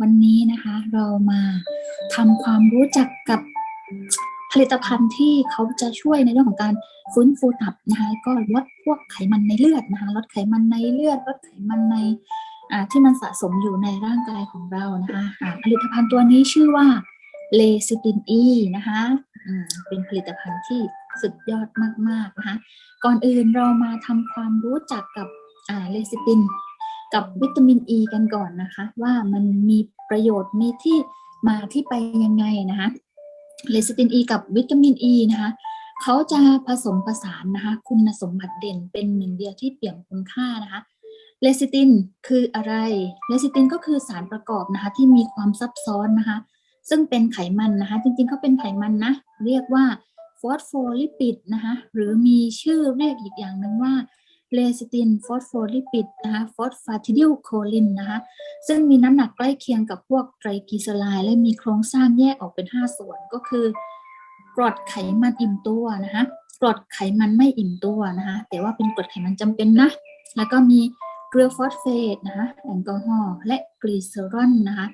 วันนี้นะคะเรามาทำความรู้จักกับผลิตภัณฑ์ที่เขาจะช่วยในเรื่องของการฟื้นฟูตับนะคะก็ลดพวกไขมันในเลือดนะคะลดไขมันในเลือดลดไขมันในที่มันสะสมอยู่ในร่างกายของเรานะคะผลิตภัณฑ์ตัวนี้ชื่อว่าเลซิตินอีนะคะเป็นผลิตภัณฑ์ที่สุดยอดมากๆนะคะก่อนอื่นเรามาทำความรู้จักกับเลซิติน กับวิตามินอ e ีกันก่อนนะคะ ว่ามันมีประโยชน์มีที่มาที่ไปยังไงนะคะเลซิตินอ e ีกับวิตามินอ e ีนะคะเขาจะผสมผสานนะคะ คุณสมบัติเด่นเป็นหนึ่งเดียวที่เปี่ยมคุณค่านะคะเลซิตินคืออะไร เลซิตินก็คือสารประกอบนะคะ ที่มีความซับซ้อนนะคะ ซึ่งเป็นไขมันนะคะ จริงๆเขาเป็นไขมันนะ เรียกว่าฟอสโฟลิปิดนะคะ หรือมีชื่อเรียกอีกอย่างหนึ่งว่า เลซิตินฟอสโฟลิปิดนะคะฟอสฟาติดิลโคลินนะคะซึ่งมีน้ำหนักใกล้เคียงกับพวกไตรกลีเซอไรด์และมีโครงสร้างแยกออกเป็น 5 ส่วนก็คือกรดไขมันอิ่มตัวนะคะกรดไขมันไม่อิ่มตัวนะคะแต่ว่าเป็นกรดไขมันจำเป็นนะแล้วก็มีเกลือฟอสเฟตนะคะแอลกอฮอล์และกลีเซอรอลนะคะ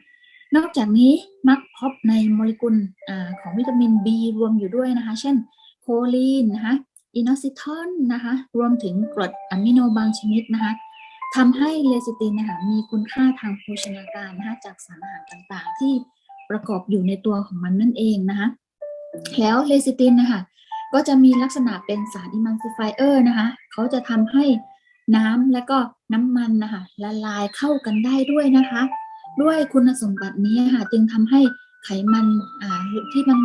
นอกจากนี้มักพบในโมเลกุลอของวิตามิน B รวมอยู่ด้วยนะคะ เช่นโคลีนนะคะ อินอซิทอนนะคะรวมถึงกรดอะมิโนบางชนิดนะคะทำให้เลซิตินนะคะมีคุณค่าทางโภชนาการนะคะจากสารอาหารต่างๆ ที่ประกอบอยู่ในตัวของมันนั่นเองนะคะแล้วเลซิตินนะคะก็จะมีลักษณะเป็นสารอิมันซิฟายเออร์นะคะเขาจะทำให้น้ำและก็น้ำมันนะคะละลายเข้ากันได้ด้วยนะคะ ด้วยคุณสมบัตินี้ค่ะจึงทำให้ไขมันอ่าที่มัน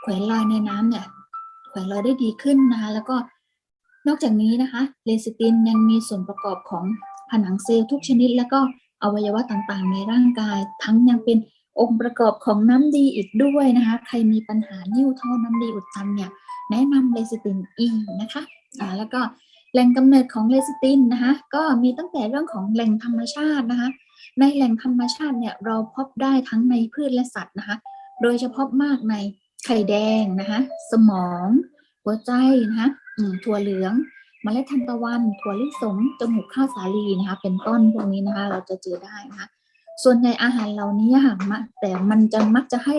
แขวนลอยในน้ำเนี่ย แขวนลอยได้ดีขึ้นนะคะ แล้วก็นอกจากนี้นะคะเลซิตินยังมีส่วนประกอบของผนังเซลล์ทุกชนิด แล้วก็อวัยวะต่างๆ ในร่างกาย ทั้งยังเป็นองค์ประกอบของน้ำดีอีกด้วยนะคะ ใครมีปัญหานิ่วท่อน้ำดีอุดตันเนี่ยแนะนำเลซิตินอีนะคะอ่าแล้วก็แหล่งกำเนิดของเลซิตินนะคะก็มีตั้งแต่เรื่องของแหล่งธรรมชาตินะคะ ในแหล่งธรรมชาติเนี่ยเราพบได้ทั้งในพืชและสัตว์นะคะ โดยเฉพาะมากใน ไข่แดงนะคะ สมอง หัวใจนะคะถั่วเหลืองเมล็ดทานตะวัน ถั่วลิสงจมูกข้าวสาลีนะคะ เป็นต้นพวกนี้นะคะ เราจะเจอได้นะคะ ส่วนใหญ่อาหารเหล่านี้ค่ะแต่มันจะมักจะให้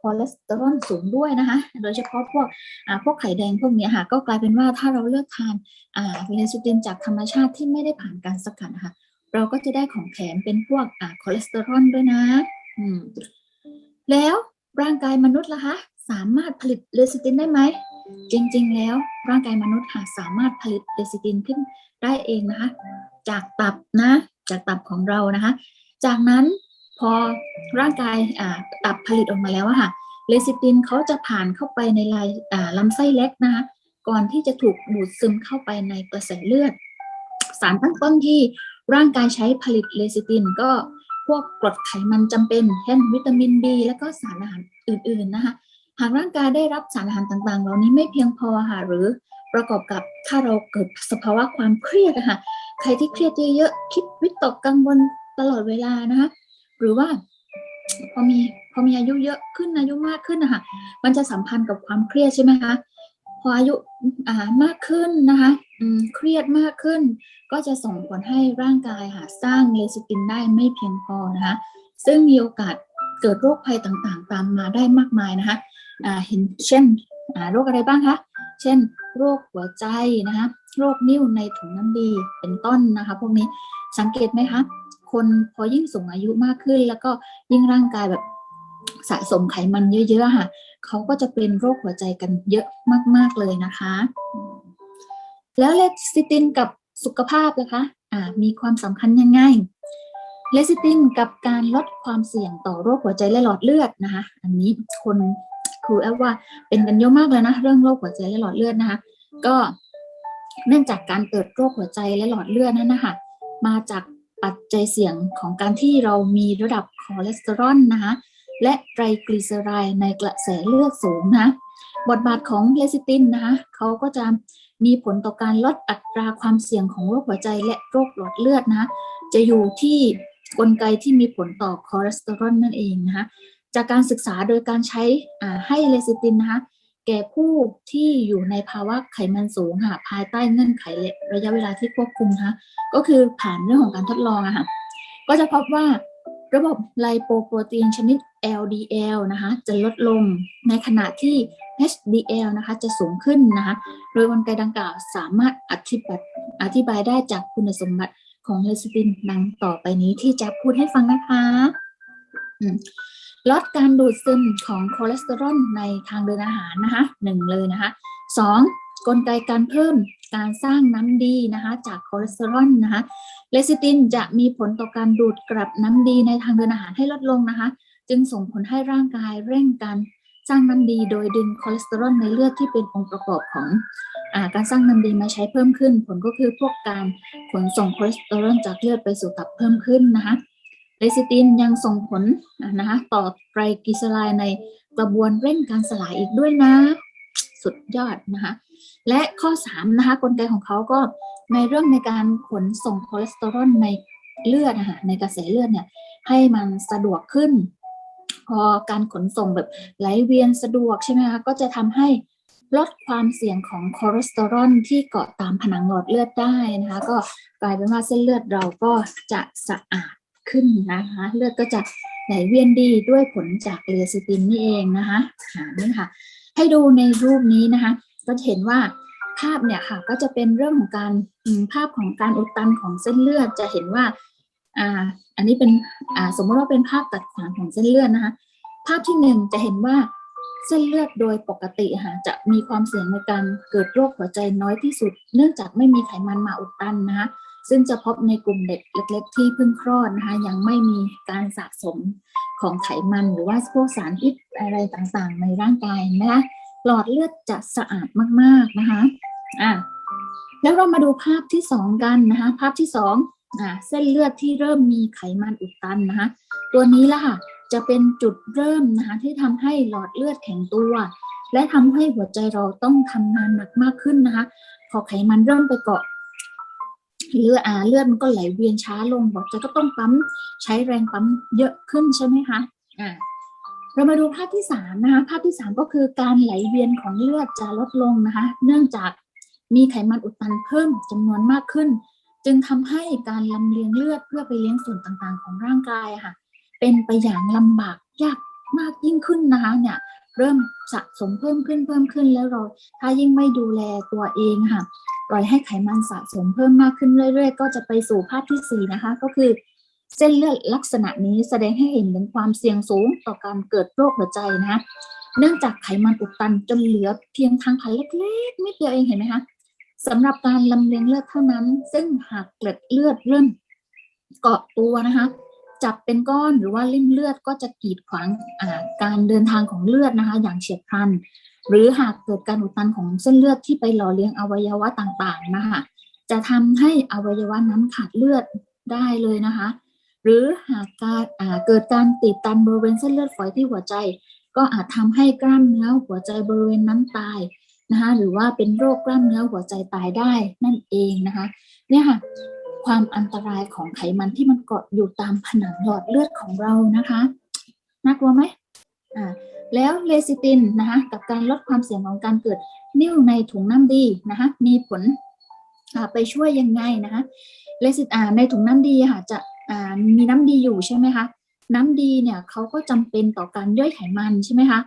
คอเลสเตอรอลสูงด้วยนะคะ โดยเฉพาะพวกอ่าพวกไข่แดงพวกนี้ค่ะ ก็กลายเป็นว่าถ้าเราเลือกทานอ่าเลซิตินจากธรรมชาติที่ไม่ได้ผ่านการสกัดนะคะ เราก็จะได้ของแถมเป็นพวกอ่าคอเลสเตอรอลด้วยนะ อืม แล้วร่างกายมนุษย์ล่ะคะ สามารถผลิตเลซิตินได้ไหม จริงๆ แล้วร่างกายมนุษย์ค่ะสามารถผลิตเลซิตินขึ้นได้เองนะคะ จากตับนะ จากตับของเรานะคะ จากนั้นพอร่างกายตับผลิตออกมาแล้วค่ะเลซิตินเขาจะผ่านเข้าไปในลายลำไส้เล็กนะคะก่อนที่จะถูกดูดซึมเข้าไปในกระแสเลือด สารตั้งต้นที่ร่างกายใช้ผลิตเลซิตินก็พวกกรดไขมันจำเป็นเช่นวิตามิน B แล้วก็สารอาหารอื่นๆนะคะ หากร่างกายได้รับสารอาหารต่างๆ เหล่านี้ไม่เพียงพอค่ะหรือประกอบกับถ้าเราเกิดสภาวะความเครียดค่ะใครที่เครียดเยอะๆคิดวิตกกังวลตลอดเวลานะคะหรือว่าพอมีพอมีอายุเยอะขึ้นอายุมากขึ้นนะคะมันจะสัมพันธ์กับความเครียดใช่ไหมคะพออายุอ่ามากขึ้นนะคะเครียดมากขึ้น ก็จะส่งผลให้ร่างกายค่ะสร้างเลซิตินได้ไม่เพียงพอนะคะซึ่งมีโอกาส เกิดโรคภัยต่างๆ ตามมาได้มากมายนะคะเห็นเช่นโรคอะไรบ้างคะ เช่น โรคหัวใจนะคะโรคนิ่วในถุงน้ำดีเป็นต้นนะคะ พวกนี้สังเกตไหมคะ คนพอยิ่งสูงอายุมากขึ้น แล้วก็ยิ่งร่างกายแบบสะสมไขมันเยอะๆค่ะเขาก็จะเป็นโรคหัวใจกันเยอะมาก ๆเลยนะคะ แล้วเลซิตินกับสุขภาพนะคะอ่ามีความสำคัญยังไง เลซิตินกับการลดความเสี่ยงต่อโรคหัวใจและหลอดเลือดนะคะอันนี้คนครูแอบว่าเป็นกันเยอะมากเลยนะเรื่องโรคหัวใจและหลอดเลือดนะคะก็เนื่องจากการเกิดโรคหัวใจและหลอดเลือดนั้นนะคะมาจากปัจจัยเสี่ยงของการที่เรามีระดับคอเลสเตอรอลนะคะและไตรกลีเซอไรด์ในกระแสเลือดสูงนะบทบาทของเลซิตินนะคะเขาก็จะมีผลต่อการลดอัตราความเสี่ยงของโรคหัวใจและโรคหลอดเลือดนะจะอยู่ที่ กลไกที่มีผลต่อคอเลสเตอรอลนั่นเองนะคะจากการศึกษาโดยการใช้ให้เลซิตินนะคะแก่ผู้ที่อยู่ในภาวะไขมันสูงค่ะภายใต้เงื่อนไขและระยะเวลาที่ควบคุมนะคะก็คือผ่านเรื่องของการทดลองอะค่ะก็จะพบว่าระบบไลโปโปรตีนชนิด LDL นะคะจะลดลงในขณะที่ HDL นะคะจะสูงขึ้นนะคะโดยกลไกดังกล่าวสามารถอธิบายอธิบายได้จากคุณสมบัติ ของเลซิตินดังต่อไปนี้ที่จะพูดให้ฟังนะคะลดการดูดซึมของคอเลสเตอรอลในทางเดินอาหารนะคะหนึ่งเลยนะคะสองกลไกการเพิ่มการสร้างน้ำดีนะคะจากคอเลสเตอรอลนะคะเลซิตินจะมีผลต่อการดูดกลับน้ำดีในทางเดินอาหารให้ลดลงนะคะ จึงส่งผลให้ร่างกายเร่งการ สร้างน้ำดีโดยดึงคอเลสเตอรอลในเลือดที่เป็นองค์ประกอบของอการสร้างน้ำดีมาใช้เพิ่มขึ้น ผลก็คือพวกการขนส่งคอเลสเตอรอลจากเลือดไปสู่ตับเพิ่มขึ้นนะคะเลซิตินยังส่งผลนะคะต่อไตรกลีเซอไรด์ในกระบวนเร่งการสลายอีกด้วยนะ สุดยอดนะคะและข้อ3นะคะกลไกของเขาก็ในเรื่องในการขนส่งคอเลสเตอรอลในเลือดนะคะในกระแสเลือดเนี่ยให้มันสะดวกขึ้น พอการขนส่งแบบไหลเวียนสะดวกใช่ไหมคะก็จะทำให้ลดความเสี่ยงของคอเลสเตอรอลที่เกาะตามผนังหลอดเลือดได้นะคะ ก็กลายเป็นว่าเส้นเลือดเราก็จะสะอาดขึ้นนะคะ เลือดก็จะไหลเวียนดีด้วยผลจากเลซิตินนี่เองนะคะหานี่ค่ะ ให้ดูในรูปนี้นะคะ ก็จะเห็นว่าภาพเนี่ยค่ะก็จะเป็นเรื่องของการภาพของการอุดตันของเส้นเลือดจะเห็นว่า อ่าอันนี้เป็นอ่าสมมติว่าเป็นภาพตัดขวางของเส้นเลือดนะคะ ภาพที่หนึ่งจะเห็นว่าเส้นเลือดโดยปกติค่ะจะมีความเสี่ยงในการเกิดโรคหัวใจน้อยที่สุด เนื่องจากไม่มีไขมันมาอุดตันนะคะซึ่งจะพบในกลุ่มเด็กเล็ก ๆ ที่เพิ่งคลอดนะคะยังไม่มีการสะสมของไขมันหรือว่าพวกสารพิษอะไรต่างๆ ในร่างกายนะคะหลอดเลือดจะสะอาดมากๆนะคะอะแล้วเรามาดูภาพที่สองกันนะคะภาพที่สอง อะเส้นเลือดที่เริ่มมีไขมันอุดตันนะคะตัวนี้ละค่ะจะเป็นจุดเริ่มนะคะที่ทำให้หลอดเลือดแข็งตัว และทำให้หัวใจเราต้องทำงานหนักมากขึ้นนะคะพอไขมันเริ่มไปเกาะเลือดอ่าเลือดมันก็ไหลเวียนช้าลงหัวใจก็ต้องปั๊มใช้แรงปั๊มเยอะขึ้นใช่ไหมคะอ่าเรามาดูภาพที่สามนะคะภาพที่สามก็คือการไหลเวียนของเลือดจะลดลงนะคะ เนื่องจากมีไขมันอุดตันเพิ่มจำนวนมากขึ้น จึงทำให้การลำเลียงเลือดเพื่อไปเลี้ยงส่วนต่างๆ ของร่างกายค่ะ เป็นไปอย่างลำบากยากมากยิ่งขึ้นนะคะเนี่ยเริ่มสะสมเพิ่มขึ้นเพิ่มขึ้นแล้วเราถ้ายิ่งไม่ดูแลตัวเองค่ะปล่อยให้ไขมันสะสมเพิ่มมากขึ้นเรื่อย ๆ ก็จะไปสู่ภาพที่สี่นะคะ ก็คือ เส้นเลือดลักษณะนี้แสดงให้เห็นถึงความเสี่ยงสูงต่อการเกิดโรคหัวใจนะคะเนื่องจากไขมันอุดตันจนเหลือเพียงทางผ่านเล็กๆนิดเดียวเองเห็นไหมคะ สำหรับการลำเลียงเลือดเท่านั้น ซึ่งหากเกล็ดเลือดเริ่มเกาะตัวนะคะ จับเป็นก้อนหรือว่าริ่มเลือดก็จะกีดขวางการเดินทางของเลือดนะคะ อย่างเฉียบพลัน หรือหากเกิดการอุดตันของเส้นเลือดที่ไปหล่อเลี้ยงอวัยวะต่างๆนะคะจะทำให้อวัยวะนั้นขาดเลือดได้เลยนะคะ หรือหากการเกิดการติดตันบริเวณเส้นเลือดฝอยที่หัวใจ ก็อาจทำให้กล้ามเนื้อหัวใจบริเวณนั้นตาย นะคะหรือว่าเป็นโรคกล้ามเนื้อหัวใจตายได้นั่นเองนะคะเนี่ยค่ะความอันตรายของไขมันที่มันเกาะอยู่ตามผนังหลอดเลือดของเรานะคะน่ากลัวไหมอ่าแล้วเลซิตินนะคะกับการลดความเสี่ยงของการเกิดนิ่วในถุงน้ำดีนะคะมีผลไปช่วยยังไงนะคะเลซิตอ่าในถุงน้ำดีค่ะจะมีน้ำดีอยู่ใช่ไหมคะน้ำดีเนี่ยเขาก็จำเป็นต่อการย่อยไขมันใช่ไหมคะ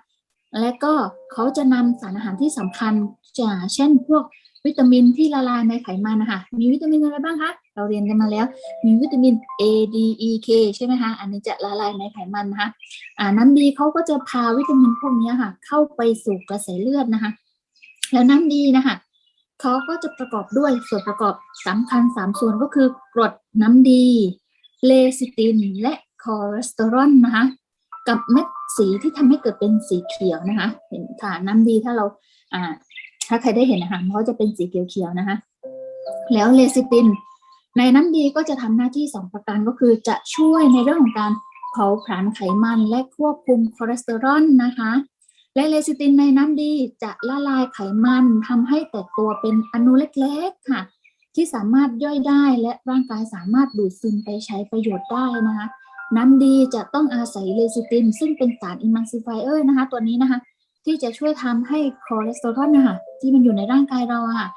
และก็เขาจะนำสารอาหารที่สำคัญจากเช่นพวกวิตามินที่ละลายในไขมันนะคะ มีวิตามินอะไรบ้างคะ เราเรียนกันมาแล้ว มีวิตามิน A D E K ใช่ไหมคะ อันนี้จะละลายในไขมันนะคะอ่าน้ำดีเขาก็จะพาวิตามินพวกนี้ค่ะ เข้าไปสู่กระแสเลือดนะคะ แล้วน้ำดีนะคะเขาก็จะประกอบด้วยส่วนประกอบสำคัญสามส่วนก็คือกรดน้ำดี เลซิติน และคอเลสเตอรอลนะคะ กับเม็ด สีที่ทำให้เกิดเป็นสีเขียวนะคะ เห็นค่ะน้ำดีถ้าเราอ่าถ้าใครได้เห็นนะคะมันก็จะเป็นสีเขียวๆนะคะ แล้วเลซิติน ในน้ำดีก็จะทำหน้าที่สองประการก็คือจะช่วยในเรื่องของการเผาผลาญไขมันและควบคุมคอเลสเตอรอลนะคะ และเลซิตินในน้ำดีจะละลายไขมันทำให้แตกตัวเป็นอนุเล็กๆค่ะ ที่สามารถย่อยได้และร่างกายสามารถดูดซึมไปใช้ประโยชน์ได้นะคะ น้ำดีจะต้องอาศัยเลซิติน ซึ่งเป็นสารอิมัลซิฟายเออร์นะคะ ตัวนี้นะคะ ที่จะช่วยทำให้คอเลสเตอรอลนะคะที่มันอยู่ในร่างกายเราอะค่ะ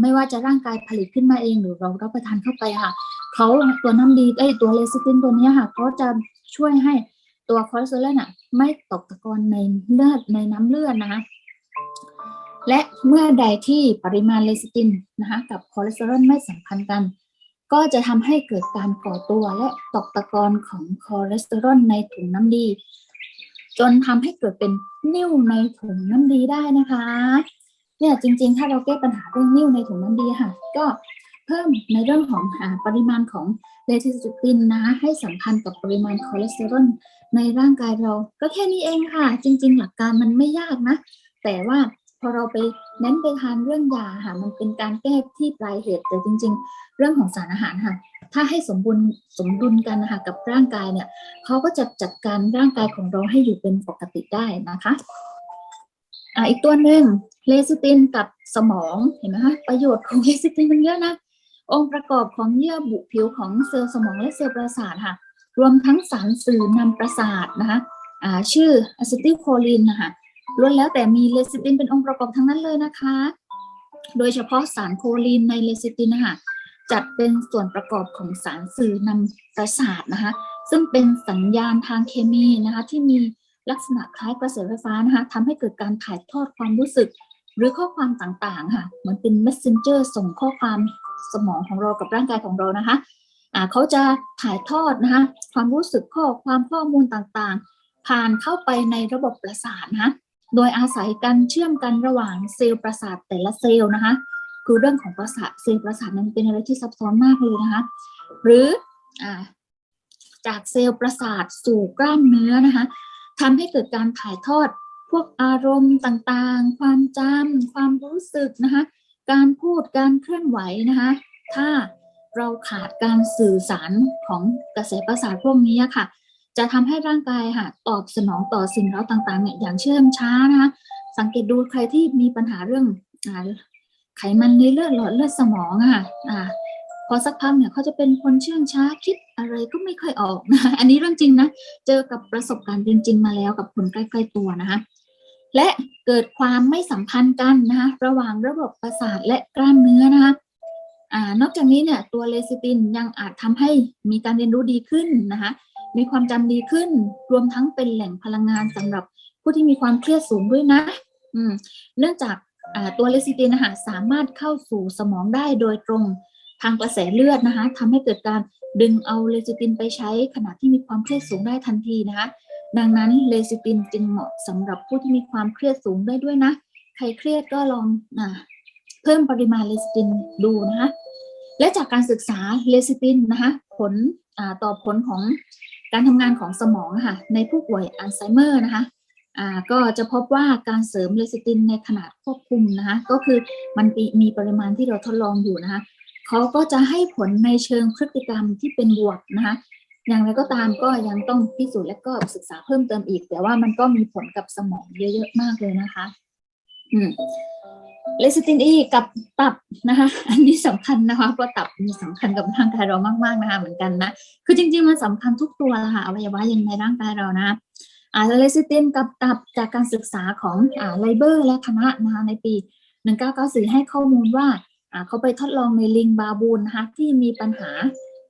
ไม่ว่าจะร่างกายผลิตขึ้นมาเองหรือเรารับประทานเข้าไปค่ะเขาตัวน้ำดีไอตัวเลซิตินตัวนี้ค่ะเขาจะช่วยให้ตัวคอเลสเตอรอลน่ะไม่ตกตะกอนในเลือดในน้ำเลือดนะคะและเมื่อใดที่ปริมาณเลซิตินนะคะกับคอเลสเตอรอลไม่สัมพันธ์กัน ก็จะทำให้เกิดการก่อตัวและตกตะกอนของคอเลสเตอรอลในถุงน้ำดี จนทำให้เกิดเป็นนิ่วในถุงน้ำดีได้นะคะเนี่ยจริงๆ ถ้าเราแก้ปัญหาเรื่องนิ่วในถุงน้ำดีค่ะ ก็เพิ่มในเรื่องของอปริมาณของเลทิซิตินนะให้สัมพันธ์กับปริมาณคอเลสเตอรอลในร่างกายเรา ก็แค่นี้เองค่ะ จริง ๆ หลักการมันไม่ยากนะ แต่ว่า อเราไปเน้นไปทานเรื่องยาค่ะ มันเป็นการแก้ที่ปลายเหตุ แต่จริง ๆ เรื่องของสารอาหารค่ะ ถ้าให้สมบูรณ์สมดุลกันนะคะกับร่างกายเนี่ยเขาก็จะจัดการร่างกายของเราให้อยู่เป็นปกติได้นะคะอ่าอีกตัวหนึ่งเลซิตินกับสมองเห็นไหมคะประโยชน์ของเลซิตินมันเยอะนะองค์ประกอบของเยื่อบุผิวของเซลล์สมองและเซลล์ประสาทค่ะ รวมทั้งสารสื่อนำประสาทนะคะอ่าชื่ออะซิติลโคลินนะคะ ล้วนแล้วแต่มีเลซิตินเป็นองค์ประกอบทั้งนั้นเลยนะคะ โดยเฉพาะสารโคลินในเลซิตินนะคะจัดเป็นส่วนประกอบของสารสื่อนำประสาทนะคะ ซึ่งเป็นสัญญาณทางเคมีนะคะ ที่มีลักษณะคล้ายกระแสไฟฟ้านะคะทำให้เกิดการถ่ายทอดความรู้สึก หรือข้อความต่างๆค่ะเหมือนเป็น messenger ส่งข้อความสมองของเรากับร่างกายของเรานะคะอ่าเขาจะถ่ายทอดนะคะความรู้สึกข้อความข้อมูลต่างๆ ผ่านเข้าไปในระบบประสาทนะคะ โดยอาศัยการเชื่อมกันระหว่างเซลล์ประสาทแต่ละเซลล์นะคะ คือเรื่องของประสาทเซลล์ประสาทนั้นเป็นอะไรที่ซับซ้อนมากเลยนะคะ หรืออจากเซลล์ประสาทสู่กล้ามเนื้อนะคะทำให้เกิดการถ่ายทอดพวกอารมณ์ต่างๆ ความจำความรู้สึกนะคะ การพูดการเคลื่อนไหวนะคะ ถ้าเราขาดการสื่อสารของกระแสประสาทพวกนี้ค่ะ จะทำให้ร่างกายค่ะตอบสนองต่อสิ่งเร้าต่างๆเนี่ยอย่างเชื่อมช้านะคะสังเกตดูใครที่มีปัญหาเรื่องอไขมันในเลือดหลอดเลือดสมองอะค่ะอ่าพอสักพักเนี่ยเขาจะเป็นคนเชื่องช้าคิดอะไรก็ไม่ค่อยออกนะอันนี้เรื่องจริงนะเจอกับประสบการณ์จริง ๆ มาแล้วกับคนใกล้ๆตัวนะคะและเกิดความไม่สัมพันธ์กันนะคะระหว่างระบบประสาทและกล้ามเนื้อนะคะอ่านอกจากนี้เนี่ยตัวเลซิตินยังอาจทำให้มีการเรียนรู้ดีขึ้นนะคะ มีความจำดีขึ้น รวมทั้งเป็นแหล่งพลังงานสำหรับผู้ที่มีความเครียดสูงด้วยนะ อืม เนื่องจากตัวเลซิตินนะคะสามารถเข้าสู่สมองได้โดยตรงทางกระแสเลือดนะคะทำให้เกิดการดึงเอาเลซิตินไปใช้ขณะที่มีความเครียดสูงได้ทันทีนะคะ ดังนั้นเลซิตินจึงเหมาะสำหรับผู้ที่มีความเครียดสูงได้ด้วยนะ ใครเครียดก็ลองอ่าเพิ่มปริมาณเลซิตินดูนะคะ และจากการศึกษาเลซิตินนะคะผลต่อผลของ การทำงานของสมองค่ะในผู้ป่วยอัลไซเมอร์นะคะอ่าก็จะพบว่าการเสริมเลซิตินในขนาดควบคุมนะคะก็คือมันมีมีปริมาณที่เราทดลองอยู่นะคะเขาก็จะให้ผลในเชิงพฤติกรรมที่เป็นบวกนะคะอย่างไรก็ตามก็ยังต้องพิสูจน์และก็ศึกษาเพิ่มเติมอีก แต่ว่ามันก็มีผลกับสมองเยอะๆมากเลยนะคะ อืม เลซิตินอีกับตับนะคะ อันนี้สำคัญนะคะเพราะตับมีสำคัญกับร่างกายเรามากๆนะคะเหมือนกันนะคือจริงๆมันสำคัญทุกตัวละค่ะอวัยวะยังในร่างกายเรานะอ่าเลซิตินกับตับจากการศึกษาของอ่าไลเบอร์และคณะนะคะในปี 1994 ให้ข้อมูลว่าอ่าเขาไปทดลองในลิงบาบูนนะคะที่มีปัญหา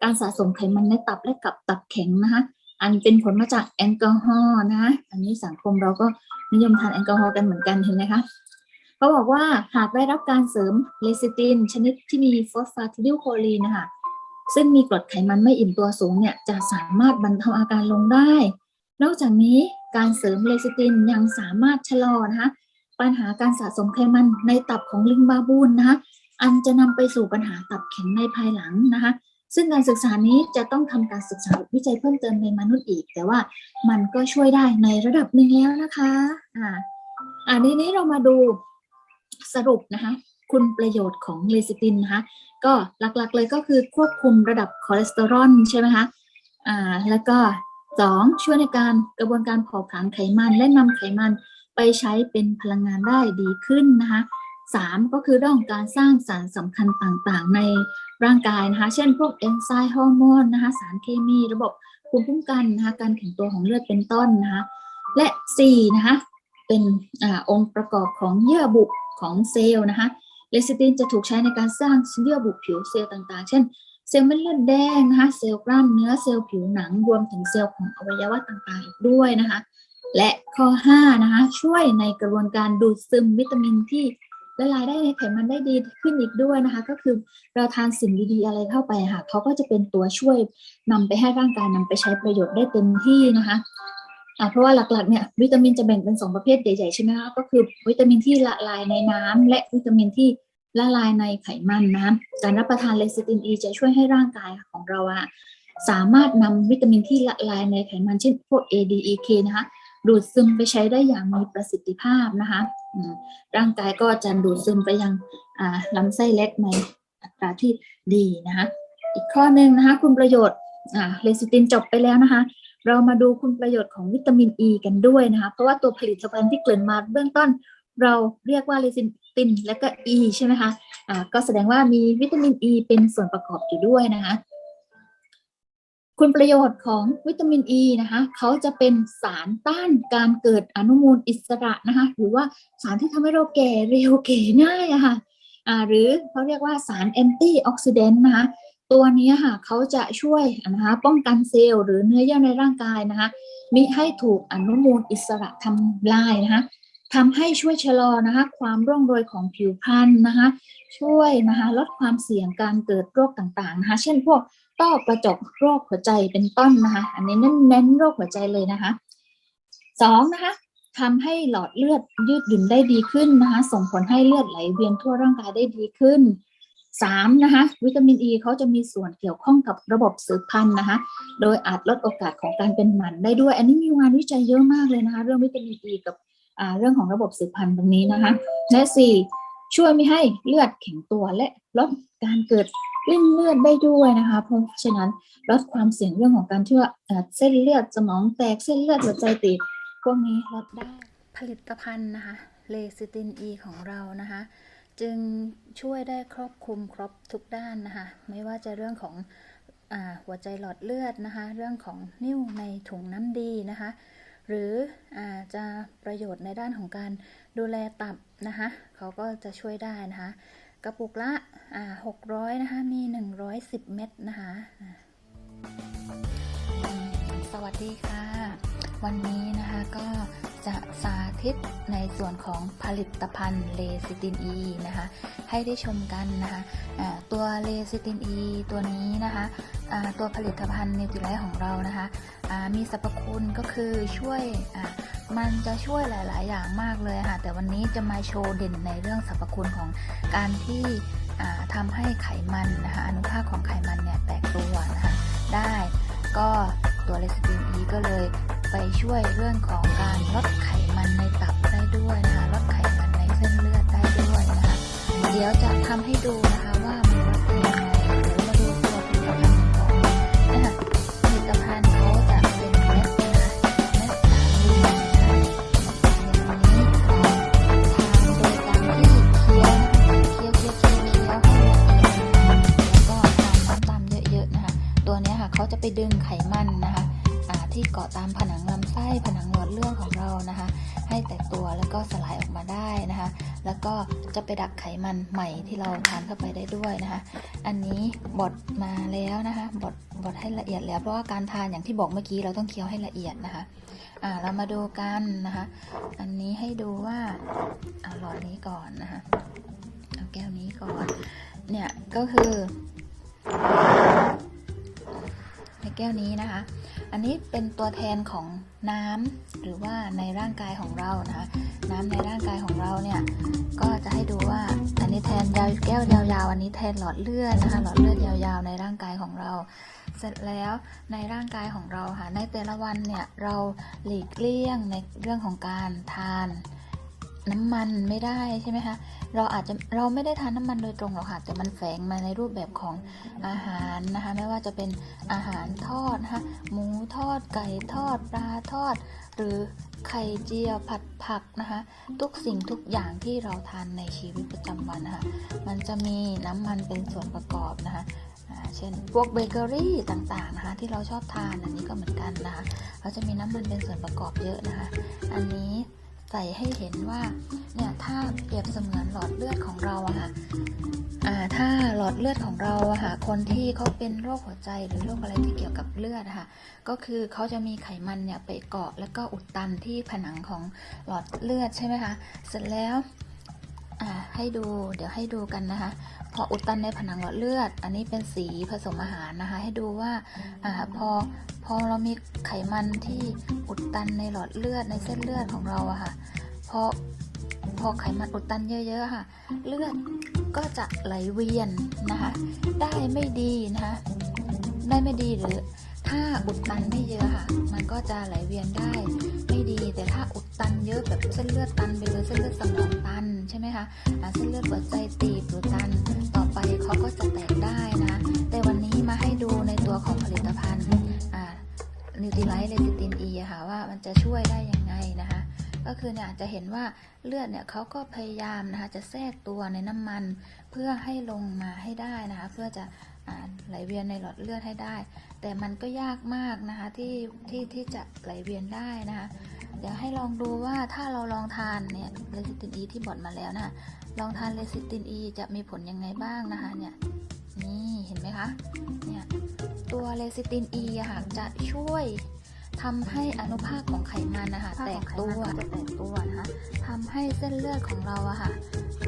การสะสมไขมันในตับและกับตับแข็งนะคะอันเป็นผลมาจากแอลกอฮอล์นะอันนี้สังคมเราก็นิยมทานแอลกอฮอล์กันเหมือนกันเห็นไหมคะ เขาบอกว่าหากได้รับการเสริมเลซิติน ชนิดที่มีฟอสฟาติดิลโคลีนนะคะซึ่งมีกรดไขมันไม่อิ่มตัวสูงเนี่ยจะสามารถบรรเทาอาการลงได้ นอกจากนี้การเสริมเลซิตินยังสามารถชะลอนะคะปัญหาการสะสมไขมันในตับของลิงบาบูนนะคะอันจะนำไปสู่ปัญหาตับแข็งในภายหลังนะคะซึ่งการศึกษานี้จะต้องทำการศึกษาวิจัยเพิ่มเติมในมนุษย์อีก แต่ว่ามันก็ช่วยได้ในระดับหนึ่งแล้วนะคะอ่าอ่านี้นี้เรามาดู สรุปนะคะคุณประโยชน์ของเลซิตินนะคะก็หลักๆเลยก็คือควบคุมระดับคอเลสเตอรอลใช่ไหมคะอ่าแล้วก็สองช่วยในการกระบวนการเผาผลาญไขมันและนำไขมันไปใช้เป็นพลังงานได้ดีขึ้นนะคะสามก็คือเรื่องการสร้างสารสำคัญต่างๆ ในร่างกายนะคะ เช่นพวกเอนไซม์ฮอร์โมนนะคะ สารเคมีระบบภูมิคุ้มกันนะคะ การแข็งตัวของเลือดเป็นต้นนะคะ และสี่นะคะ เป็นอองค์ประกอบของเยื่อบุของเซลล์นะคะเลซิตินจะถูกใช้ในการสร้างเยื่อบุผิวเซลล์ต่างๆ เช่น เซลล์เม็ดเลือดแดงนะคะเซลล์กล้ามเนื้อเซลล์ผิวหนังรวมถึงเซลล์ของอวัยวะต่างๆอีกด้วยนะคะและข้อ5นะคะช่วยในกระบวนการดูดซึมวิตามินที่ละลายได้ในไขมันได้ดีขึ้นอีกด้วยนะคะ ก็คือเราทานสิ่งดีๆอะไรเข้าไปค่ะเขาก็จะเป็นตัวช่วยนำไปให้ร่างกายนำไปใช้ประโยชน์ได้เต็มที่นะคะ เพราะว่าหลักๆเนี่ยวิตามินจะแบ่งเป็นสองประเภทใหญ่ๆใช่ไหมคะก็คือวิตามินที่ละลายในน้ำและวิตามินที่ละลายในไขมันนะการรับประทานเลซิตินอีจะช่วยให้ร่างกายของเราอะสามารถนำวิตามินที่ละลายในไขมันเช่นพวก A D E K นะคะดูดซึมไปใช้ได้อย่างมีประสิทธิภาพนะคะร่างกายก็จะดูดซึมไปยังอ่าลำไส้เล็กในอัตราที่ดีนะคะอีกข้อหนึ่งนะคะคุณประโยชน์อ่าเลซิตินจบไปแล้วนะคะ เรามาดูคุณประโยชน์ของวิตามินอ e ีกันด้วยนะคะ เพราะว่าตัวผลิตภัณฑ์ที่เกริ่นมาเบื้องต้น เราเรียกว่าเลซินตินและก็อ E ใช่ไหมคะอ่าก็แสดงว่ามีวิตามินอ e ีเป็นส่วนประกอบอยู่ด้วยนะคะ คุณประโยชน์ของวิตามินอ e ีนะคะเขาจะเป็นสารต้านการเกิดอนุมูลอิสระนะคะหรือว่าสารที่ทำให้เราแก่เร็วแก่ง่ายอะค่ะอ่าหรือเขาเรียกว่าสารแอนตี้ออกซิเดนต์นะคะ ตัวนี้ค่ะเขาจะช่วยนะคะป้องกันเซลล์หรือเนื้อเยื่อในร่างกายนะคะมิให้ถูกอนุมูลอิสระทำลายนะคะทำให้ช่วยชะลอนะคะความร่วงโรยของผิวพรรณนะคะช่วยนะคะลดความเสี่ยงการเกิดโรคต่างๆนะคะเช่นพวกต้อกระจกโรคหัวใจเป็นต้นนะคะ อันนี้เน้นโรคหัวใจเลยนะคะสองนะคะทำให้หลอดเลือดยืดหยุ่นได้ดีขึ้นนะคะ ส่งผลให้เลือดไหลเวียนทั่วร่างกายได้ดีขึ้น สามนะคะวิตามินอ e ีเขาจะมีส่วนเกี่ยวข้องกับระบบสืบพันธุ์นะคะโดยอาจลดโอกาสของการเป็นหมันได้ด้วย อันนี้มีงานวิจัยเยอะมากเลยนะคะ เรื่องวิตามินอ e ีกับเรื่องของระบบสืบพันธุ์ตรงนี้นะคะและสี่ช่วยไม่ให้เลือดแข็งตัวและลดการเกิดริ่มเลือดได้ด้วยนะคะเพราะฉะนั้นลดความเสี่ยงเรื่องของการที่ว่าเอ่อเส้นเลือดสมองแตกเส้นเลือดหัวใจตีบพวกนี้ลดได้ผลิตภัณฑ์นะคะเลซิตินอีของเรานะคะ จึงช่วยได้ครอบคลุมครบทุกด้านนะคะ ไม่ว่าจะเรื่องของอหัวใจหลอดเลือดนะคะ เรื่องของนิ่วในถุงน้ำดีนะคะ หรืออาจะประโยชน์ในด้านของการดูแลตับนะคะเขาก็จะช่วยได้นะคะ กระปุกละ600นะคะมี 110 เม็ดนะคะ สวัสดีค่ะ วันนี้นะคะก็จะสาธิตในส่วนของผลิตภัณฑ์เลซิตินอีนะคะให้ได้ชมกันนะคะตัวเลซิตินอีตัวนี้นะคะตัวผลิตภัณฑ์เนติไลท์ของเรานะคะมีสรรพคุณก็คือช่วยมันจะช่วยหลาย ๆ อย่างมากเลยค่ะ แต่วันนี้จะมาโชว์เด่นในเรื่องสรรพคุณของการที่อ่าทำให้ไขมันนะคะอนุภาคของไขมันเนี่ยแตกตัวนะคะได้ ก็ตัวเลสตินอีก็เลยไปช่วยเรื่องของการลดไขมันในตับได้ด้วยนะคะลดไขมันในเส้นเลือดได้ด้วยนะคะเดี๋ยวจะทำให้ดูนะคะว่ามัน เขาจะไปดึงไขมันนะคะที่เกาะตามผนังลำไส้ผนังหลอดเลือดของเรานะคะ ให้แตกตัวแล้วก็สลายออกมาได้นะคะ แล้วก็จะไปดักไขมันใหม่ที่เราทานเข้าไปได้ด้วยนะคะ อันนี้บดมาแล้วนะคะบดบดให้ละเอียดแล้วเพราะว่าการทานอย่างที่บอกเมื่อกี้เราต้องเคี้ยวให้ละเอียดนะคะอ่าเรามาดูกันนะคะ อันนี้ให้ดูว่าเอาหลอดนี้ก่อนนะคะเอาแก้วนี้ก่อนเนี่ยก็คือ ในแก้วนี้นะคะ อันนี้เป็นตัวแทนของน้ำหรือว่าในร่างกายของเรานะคะน้ำในร่างกายของเราเนี่ยก็จะให้ดูว่าอันนี้แทนยาวแก้วยาวๆอันนี้แทนหลอดเลือดนะคะหลอดเลือดยาวๆในร่างกายของเรา เสร็จแล้วในร่างกายของเราค่ะในแต่ละวันเนี่ยเราหลีกเลี่ยงในเรื่องของการทาน น้ำมันไม่ได้ใช่ไหมคะเราอาจจะเราไม่ได้ทานน้ำมันโดยตรงหรอกค่ะแต่มันแฝงมาในรูปแบบของอาหารนะคะไม่ว่าจะเป็นอาหารทอดนะคะหมูทอดไก่ทอดปลาทอด หรือไข่เจียวผัดผักนะคะทุกสิ่งทุกอย่างที่เราทานในชีวิตประจำวันนะคะมันจะมีน้ำมันเป็นส่วนประกอบนะคะเช่นพวกเบเกอรี่ต่างๆนะคะที่เราชอบทานอันนี้ก็เหมือนกันนะคะเขาจะมีน้ำมันเป็นส่วนประกอบเยอะนะคะ อันนี้ ใส่ให้เห็นว่าเนี่ยถ้าเปรียบเสมือนหลอดเลือดของเราอะค่ะอ่าถ้าหลอดเลือดของเราอะค่ะคนที่เขาเป็นโรคหัวใจหรือโรคอะไรที่เกี่ยวกับเลือดอะค่ะ ก็คือเขาจะมีไขมันเนี่ยไปเกาะแล้วก็อุดตันที่ผนังของหลอดเลือดใช่ไหมคะเสร็จแล้ว ให้ดูเดี๋ยวให้ดูกันนะคะ พออุดตันในผนังหลอดเลือด อันนี้เป็นสีผสมอาหารนะคะ ให้ดูว่าอพอพอเรามีไขมันที่อุดตันในหลอดเลือดในเส้นเลือดของเราอะค่ะพอพอไขมันอุดตันเยอะๆค่ะ เลือดก็จะไหลเวียนนะคะ ได้ไม่ดีนะคะได้ไม่ดีหรือถ้าอุดตันไม่เยอะค่ะ มันก็จะไหลเวียนได้ไม่ดี แต่ถ้าอุดตันเยอะแบบเส้นเลือดตันไปเลยเส้นเลือดสมองตัน ใช่ไหมคะเส้นเลือดหัวใจตีบหรือตัน ต่อไปเขาก็จะแตกได้นะ แต่วันนี้มาให้ดูในตัวของผลิตภัณฑ์นิวท i ไลท์เลซิตินอีค่ะว่ามันจะช่วยได้ยังไงนะคะก็คือเนี่ยจะเห็นว่าเลือดเนี่ยเขาก็พยายามนะคะจะแทรกตัวในน้ำมัน เพื่อให้ลงมาให้ได้นะคะเพื่อจะไหลเวียนในหลอดเลือดให้ได้ แต่มันก็ยากมากนะคะที่ที่ที่จะไหลเวียนได้นะคะ เดี๋ยวให้ลองดูว่าถ้าเราลองทานเนี่ยเลซิตินอีที่บดมาแล้วนะคะลองทานเลซิตินอีจะมีผลยังไงบ้างนะคะเนี่ยนี่เห็นไหมคะเนี่ยตัวเลซิตินอีอะค่ะจะช่วยทำให้อนุภาคของไขมันนะคะแตกตัวจะแตกตัวนะคะทำให้เส้นเลือดของเราอะค่ะ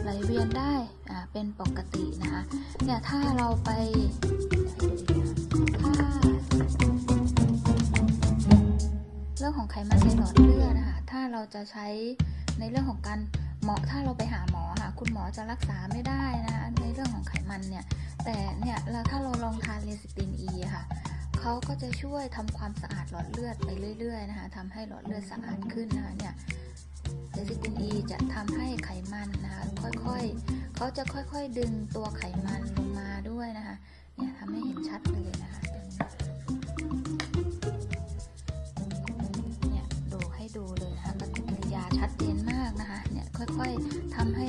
ไหลเวียนได้อ่าเป็นปกตินะคะเนี่ยถ้าเราไปถ้า ของไขมันในหลอดเลือดนะคะถ้าเราจะใช้ในเรื่องของการหมอถ้าเราไปหาหมอค่ะคุณหมอจะรักษาไม่ได้นะคะในเรื่องของไขมันเนี่ย แต่เนี่ยเราถ้าเราลองทานเลซิตินอีค่ะเขาก็จะช่วยทำความสะอาดหลอดเลือดไปเรื่อยๆนะคะทำให้หลอดเลือดสะอาดขึ้นนะคะเนี่ยเลซิตินอีจะทำให้ไขมันนะคะค่อยๆเขาจะค่อยๆดึงตัวไขมันลงมาด้วยนะคะเนี่ยทำให้เห็นชัดเลยนะคะ ชัดเจนมากนะคะ เนี่ยค่อยๆทำให้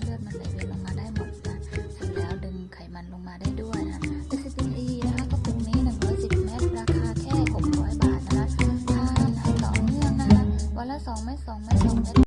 เลือดมันไหลเวียนลงมาได้หมดนะเสร็จแล้วดึงไขมันลงมาได้ด้วยนะดิสตินอีนะคะก็ปุ่มนี้ 110 เม็ดราคาแค่ 600 บาทนะคะทานให้ต่อเนื่องนะคะวันละ2เม็ด2เม็ด2เม็ด